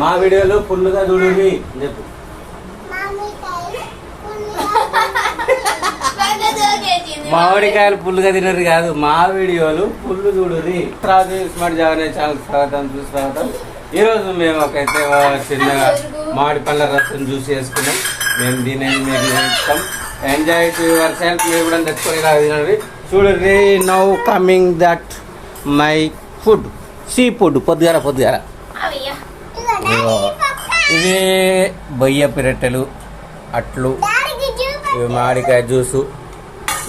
మా వీడియోలో ఫుల్గా చూడండి చెప్పు. మామిడికాయలు పుల్లుగా తినరు కాదు మా వీడియోలు పుల్లు చూడుర్రి రాజు స్మార్ట్ జాగనే ఛానల్ స్వాగతం సుస్వాగతం ఈ రోజు మేము ఒకైతే చిన్నగా మామిడి పళ్ళ రసం జ్యూస్ చేసుకున్నాం. మేము దీని మీకు ఇస్తాం ఎంజాయ్ టు యువర్ సెల్ఫ్ మీరు కూడా తెచ్చుకొని ఇలా తినండి. చూడండి now coming that my food seafood పొద్దుగాల పొద్దుగాల. ఇవి బొయ్య పిరట్టెలు అట్లు ఇవి మామిడికాయ జ్యూసు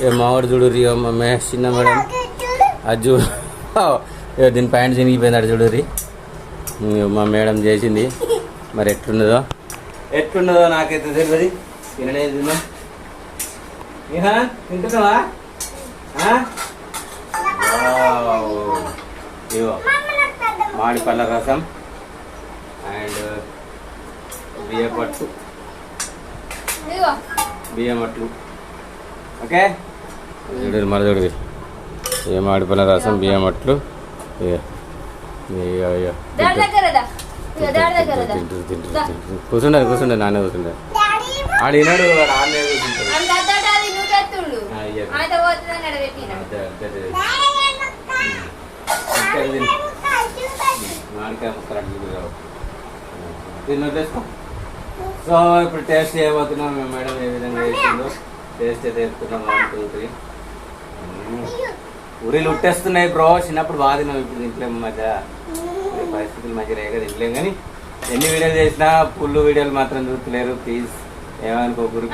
ఇవి మామిడి చూడుర్రి ఇగో మా చిన్న మేడం అది చూ ఇగో దీని ప్యాంట్ చినిగిపోయింది చూడురి ఇగో మా మేడం చేసింది. మరి ఎట్లున్నదో? ఎట్లున్నదో నాకైతే తెలియదు తిననే తిన్నా. ఇహా తింటున్నావా? ఇగో మామిడి పళ్ళ రసం. బియ్య పట్టు. బియ్యం అట్లు ఓకే? చూడు మళ్ళీ చూడు. పళ్ళ రసం బియ్యం అట్లు ఇగో. ఇగో, ఇగో. తింటూ, తింటూ, తింటూ. కూర్చుండాలి కూర్చుండే నాన్న కూర్చుండే. ఆడు వినాడు ఆడనే కూర్చుంటాడు. మామిడికాయ ముక్కలు చూడు. సో ఇప్పుడు టేస్ట్ చేయబోతున్నాం మేము మేడం ఏ విధంగా చేసిందో. టేస్ట్ అయితే చెప్తున్నాం. వన్ టూ త్రీ ఊరిలు ఉట్టేస్తున్నాయి బ్రో. చిన్నప్పుడు బాగా తిన్నాం ఇప్పుడు తింటలేము మధ్య పరిస్థితుల మధ్య రేగా తినలేం కానీ ఎన్ని వీడియోలు చేసినా ఫుల్ వీడియోలు మాత్రం చూస్తలేరు. Please ఏమనుకో Guru.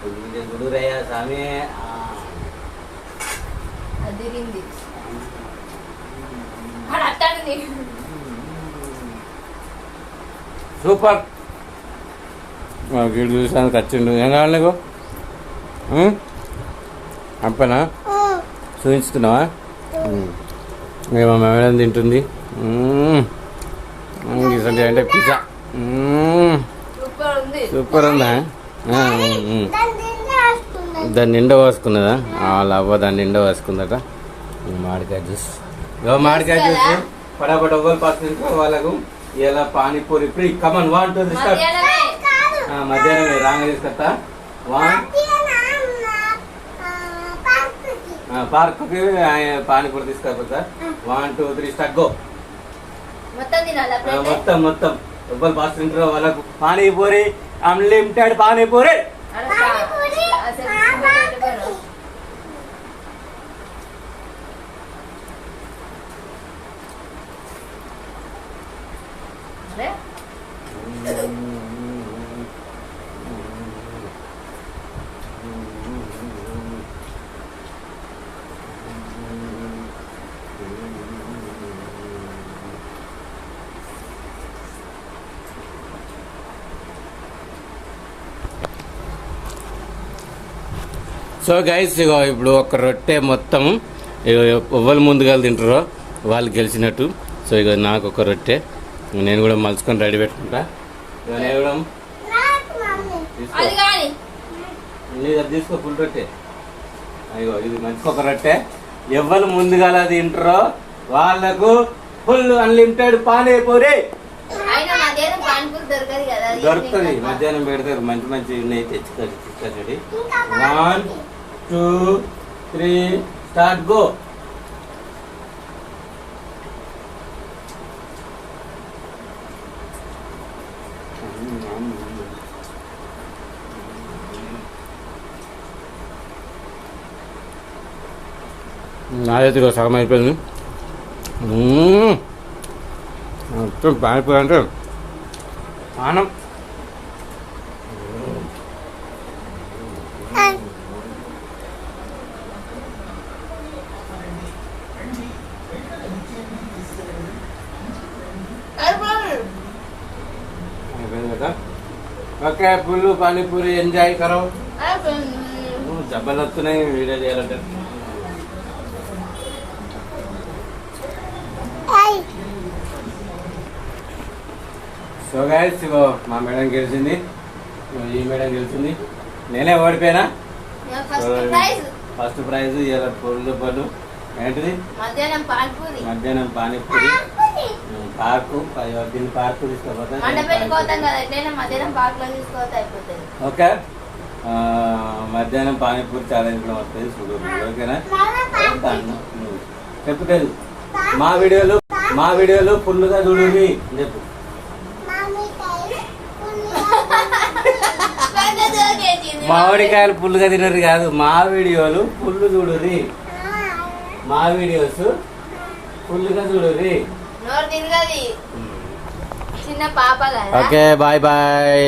ఫుల్ వీడియోలు స్వామి. అదిరింది. సూపర్. వీడు చూసాను ఖర్చుండు ఏం కావాలి నీకు? అంపనా చూపించుతున్నావా మేము మేడం తింటుంది. అంటే పిజ్జా. సూపర్ ఉంది. దాన్ని నిండా పోసుకున్నదా? వాళ్ళ అవ్వ దాన్ని నిండా పోసుకుందట. ఈ మామిడికాయ జ్యూస్. మామిడికాయ జ్యూస్. పడబడ ఒకరు పర్సెంట్ వాళ్ళకు. ఇలా panipuri free come on one two start మధ్యాహ్నమే. మధ్యాహ్నం రాంగ తీసుకొస్తా. వన్ పార్క్కి panipuri తీసుకపోతా one two three start go మొత్తం మొత్తం మొత్తం. ఎవ్వరు పాస్ తింటారో వాళ్ళకు. Panipuri unlimited panipuri. So guys ఇగో ఇప్పుడు ఒక రొట్టె మొత్తం ఇగో ఎవ్వరు ముందుగా తింటారో వాళ్ళు గెలిచినట్టు. సో ఇక నాకు ఒక రొట్టె. నేను కూడా మలుచుకొని రెడీ పెట్టుకుంటా. ఇగో నేను కూడా తీసుకో. ఫుల్ రొట్టె. అయ్యో ఇది మంచి ఒక రొట్టె. ఎవరు ముందుగా తింటారో వాళ్ళకు ఫుల్ అన్లిమిటెడ్ పానీపూరి దొరుకుతుంది. మధ్యాహ్నం పెడతారు. మంచి మంచి ఉన్నాయి తెచ్చుకోండి తెచ్చుకోండి. One two three start go నాదైతే సగం అయిపోయింది. మొత్తం పానిపోయి అంటే ఆనం. అయిపోయింది కదా? ఓకే పుల్లు పానీపూరి ఎంజాయ్ జబ్బలు వస్తున్నాయి వీడియో చేయాలంటే. సో గైస్ ఇగో మా మేడం గెలిచింది. ఈ మేడం గెలిచింది. నేనే ఓడిపోయినా? ఫస్ట్ ప్రైజ్ ఫస్ట్ ప్రైజ్ ఇలా పుల్లు పళ్ళు ఏంటిది? మధ్యాహ్నం పానీపూరి. మధ్యాహ్నం పానీపూరి. పార్కు దీన్ని పార్కు తీసుకోపోతే ఓకే. ఆ, మధ్యాహ్నం పానీపూరి ఛాలెంజ్ కూడా వస్తుంది చూడు ఓకేనా? చెప్పుతాను మా వీడియోలు మా వీడియోలు ఫుల్గా చూడండి చెప్పు. మామిడికాయలు పుల్లుగా తినరు కాదు మా వీడియోలు ఫుల్ చూడుర్రి మా వీడియోస్ ఫుల్గా చూడుర్రి ఓకే బాయ్ బాయ్.